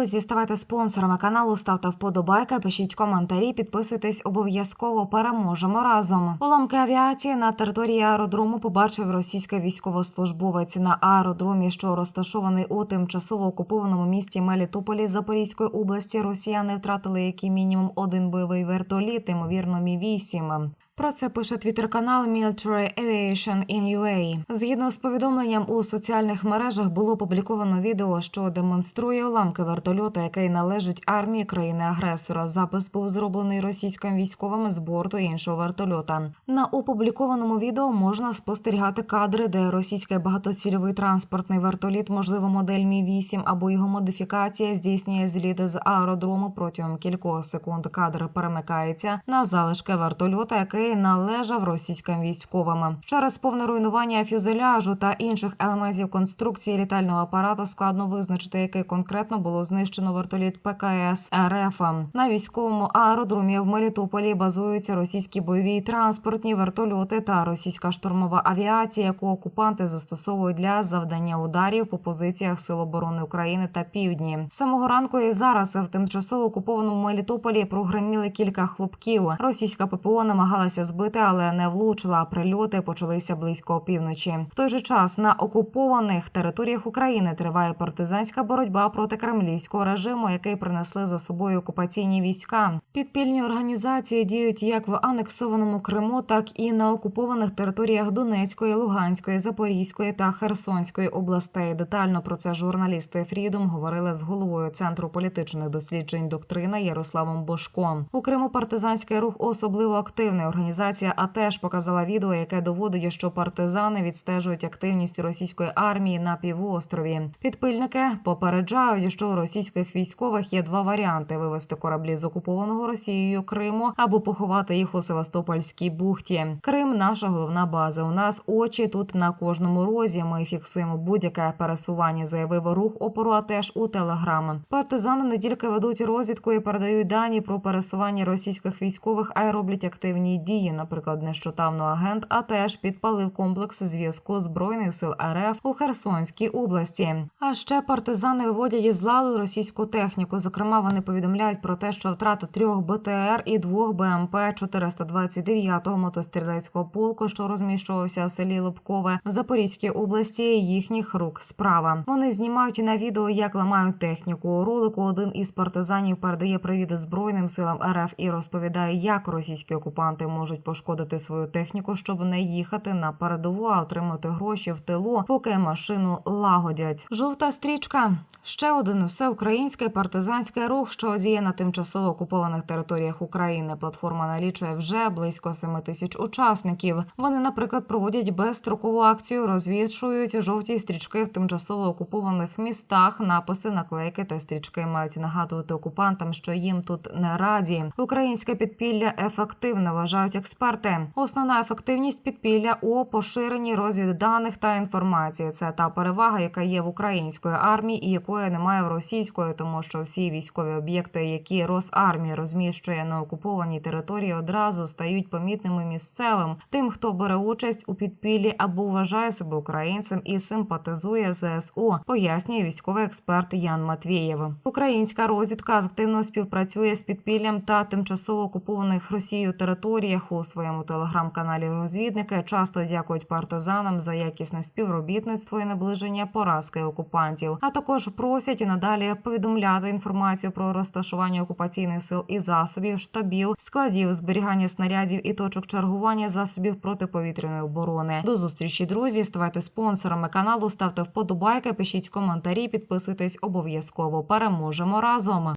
друзі, ставайте спонсорами каналу, ставте вподобайки, пишіть коментарі, підписуйтесь обов'язково. Переможемо разом. Уламки авіації на території аеродрому побачив російський військовослужбовець на аеродромі, що розташований у тимчасово окупованому місті Мелітополі Запорізької області. Росіяни втратили як мінімум один бойовий вертоліт, ймовірно, мі 8 про це пише твіттер-канал Military Aviation in UA. Згідно з повідомленням у соціальних мережах було опубліковано відео, що демонструє уламки вертольота, який належить армії країни-агресора. Запис був зроблений російським військовим з борту іншого вертольота. На опублікованому відео можна спостерігати кадри, де російський багатоцільовий транспортний вертоліт, можливо, модель Мі 8 або його модифікація, здійснює зліти з аеродрому протягом кількох секунд. Кадр перемикається на залишки вертольота, який належав російським військовим. Через повне руйнування фюзеляжу та інших елементів конструкції літального апарата складно визначити, який конкретно було знищено вертоліт ПКС РФ. На військовому аеродромі в Мелітополі базуються російські бойові транспортні вертольоти та російська штурмова авіація, яку окупанти застосовують для завдання ударів по позиціях Сил оборони України та Півдні. Самого ранку і зараз в тимчасово окупованому Мелітополі прогреміли кілька хлопків. Російська ППО намагалася збити, але не влучила. Прильоти почалися близько опівночі. В той же час на окупованих територіях України триває партизанська боротьба проти кремлівського режиму, який принесли за собою окупаційні війська. Підпільні організації діють як в анексованому Криму, так і на окупованих територіях Донецької, Луганської, Запорізької та Херсонської областей. Детально про це журналісти Фрідом говорили з головою центру політичних досліджень доктрина Ярославом Бошком. У Криму партизанський рух особливо активний. Організація АТЕШ показала відео, яке доводить, що партизани відстежують активність російської армії на півострові. Підпильники попереджають, що у російських військових є два варіанти: вивести кораблі з окупованого Росією Криму або поховати їх у Севастопольській бухті. Крим наша головна база. У нас очі тут на кожному розі. Ми фіксуємо будь-яке пересування. Заявив рух опору АТЕШ у телеграм. Партизани не тільки ведуть розвідку і передають дані про пересування російських військових, а й роблять активні дії. Наприклад, нещодавно агент АТЕШ підпалив комплекс зв'язку збройних сил РФ у Херсонській області. А ще партизани виводять із ладу російську техніку. Зокрема, вони повідомляють про те, що втрата трьох БТР і двох БМП 429-го мотострілецького полку, що розміщувався в селі Лобкове в Запорізькій області. Їхніх рук справа. Вони знімають на відео, як ламають техніку. У ролику один із партизанів передає привіти збройним силам РФ і розповідає, як російські окупанти можуть пошкодити свою техніку, щоб не їхати на передову, а отримати гроші в тилу, поки машину лагодять. Жовта стрічка ще один всеукраїнський партизанський рух, що діє на тимчасово окупованих територіях України. Платформа налічує вже близько 7 тисяч учасників. Вони, наприклад, проводять безстрокову акцію, розвішують жовті стрічки в тимчасово окупованих містах. Написи, наклейки та стрічки мають нагадувати окупантам, що їм тут не раді. Українське підпілля ефективне вважають експерти. Основна ефективність підпілля у поширенні розвідданих та інформації. Це та перевага, яка є в української армії і якої немає в російської, тому що всі військові об'єкти, які Росармія розміщує на окупованій території, одразу стають помітними місцевим тим, хто бере участь у підпіллі або вважає себе українцем і симпатизує ЗСУ, пояснює військовий експерт Ян Матвієв. Українська розвідка активно співпрацює з підпіллям та тимчасово окупованих Росією територіях у своєму телеграм-каналі. Розвідники часто дякують партизанам за якісне співробітництво і наближення поразки окупантів, а також просять і надалі повідомляти інформацію про розташування окупаційних сил і засобів, штабів, складів, зберігання снарядів і точок чергування засобів протиповітряної оборони. До зустрічі, друзі. Ставайте спонсорами каналу, ставте вподобайки, пишіть коментарі, підписуйтесь обов'язково. Переможемо разом.